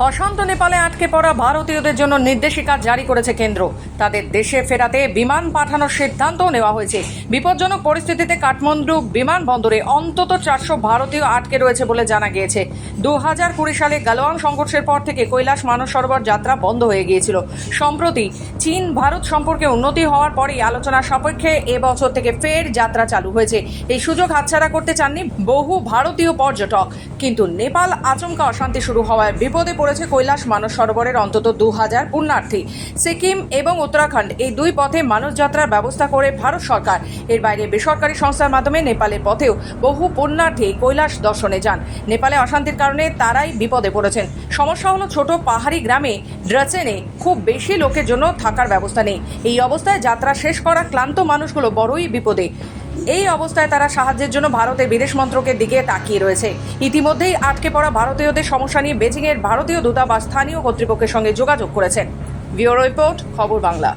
অশান্ত নেপালে আটকে পড়া ভারতীয়দের জন্য নির্দেশিকা জারি করেছে কেন্দ্র। তাদের দেশে ফেরাতে বিমান পাঠানোর সিদ্ধান্ত নেওয়া হয়েছে। বিপজ্জনক পরিস্থিতিতে কাঠমান্ডু বিমানবন্দরে অন্তত চারশো ভারতীয় আটকে রয়েছে বলে জানা গিয়েছে। দু হাজার কুড়ি সালে গালোয়াং সংঘর্ষের পর থেকে কৈলাস মানস সরোবর যাত্রা বন্ধ হয়ে গিয়েছিল। সম্প্রতি চীন ভারত সম্পর্কে উন্নতি হওয়ার পরেই আলোচনা সাপেক্ষে এবছর থেকে ফের যাত্রা চালু হয়েছে। এই সুযোগ হাতছাড়া করতে চাননি বহু ভারতীয় পর্যটক। কিন্তু নেপাল আচমকা অশান্তি শুরু হওয়ায় বিপদে পড়েছে কৈলাস মানস সরোবরের অন্তত দু হাজার পুণ্যার্থী। সিকিম এবং উত্তরাখণ্ড এই দুই পথে মানস যাত্রার ব্যবস্থা করে ভারত সরকার। এর বাইরে বেসরকারি সংস্থার মাধ্যমে নেপালের পথেও বহু পুণ্যার্থী কৈলাস দর্শনে যান। নেপালে অশান্তির কারণে তারাই বিপদে পড়েছেন। সমস্যা হলো ছোট পাহাড়ি গ্রামে ড্রাচেনে খুব বেশি লোকের জন্য থাকার ব্যবস্থা নেই। এই অবস্থায় যাত্রা শেষ করা ক্লান্ত মানুষগুলো বড়ই বিপদে। এই অবস্থায় তারা সাহায্যের জন্য ভারতের বিদেশ মন্ত্রকের দিকে তাকিয়ে রয়েছে। ইতিমধ্যেই আটকে পড়া ভারতীয়দের সমস্যা নিয়ে বেজিংয়ের ভারতীয় দূতাবাস স্থানীয় কর্তৃপক্ষের সঙ্গে যোগাযোগ করেছেন। ব্যুরো রিপোর্ট, খবর বাংলা।